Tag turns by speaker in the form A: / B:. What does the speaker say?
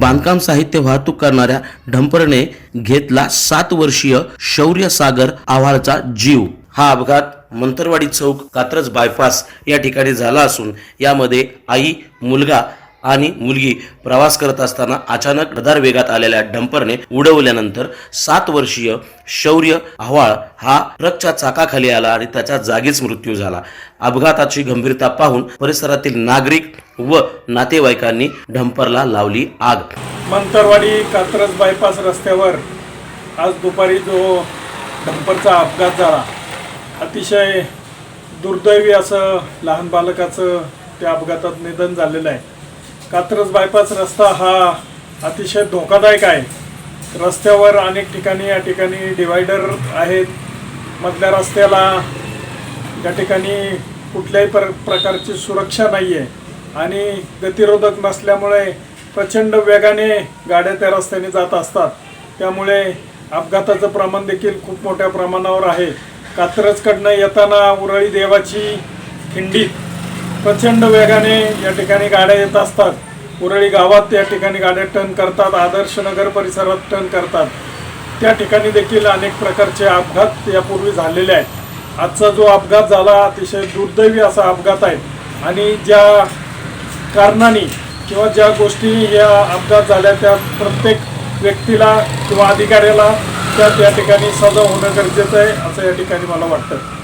A: बांधकाम साहित्य वाहतूक करणाऱ्या ढंपरने घेतला सात वर्षीय शौर्य सागर आव्हाडचा जीव. हा अपघात मंतरवाडी चौक कात्रज बायपास या ठिकाणी झाला असून यामध्ये आई मुलगा आणि मुलगी प्रवास करत असताना अचानक रदार वेगात आलेल्या डंपरने उडवल्यानंतर सात वर्षीय शौर्य आव्हाळ हा ट्रकच्या चाकाखाली आला आणि त्याच्या जागीच मृत्यू झाला. अपघाताची गंभीरता पाहून परिसरातील नागरिक व नातेवाईकांनी डंपरला लावली आग.
B: मंतरवाडी कात्रज बायपास रस्त्यावर आज दुपारी जो डंपरचा अपघात झाला अतिशय दुर्दैवी असं लहान बालकाचं त्या अपघातात निधन झालेलं आहे. कात्रज बायपास रस्ता हा अतिशय धोकादायक आहे. रस्त्यावर अनेक ठिकाणी या ठिकाणी डिवायडर आहेत. मधल्या रस्त्याला या ठिकाणी कुठल्याही प्र प्रकारची सुरक्षा नाही आहे आणि गतिरोधक नसल्यामुळे प्रचंड वेगाने गाड्या त्या रस्त्याने जात असतात. त्यामुळे अपघाताचं प्रमाण देखील खूप मोठ्या प्रमाणावर आहे. कात्रजकडनं येताना उरळी देवाची खिंडीत प्रचंड वेगाने या ठिकाणी गाड्या येत असतात. उरळी गावात या ठिकाणी गाड्या टर्न करतात आदर्श नगर परिसरात टर्न करतात. त्या ठिकाणी देखील अनेक प्रकारचे अपघात यापूर्वी झालेले आहेत. आजचा जो अपघात झाला अतिशय दुर्दैवी असा अपघात आहे. आणि ज्या कारणाने किंवा ज्या गोष्टी या अपघात झाल्या त्या प्रत्येक व्यक्तीला किंवा अधिकाऱ्याला त्या त्या ठिकाणी सजा होणं गरजेचं आहे असं या ठिकाणी मला वाटतं.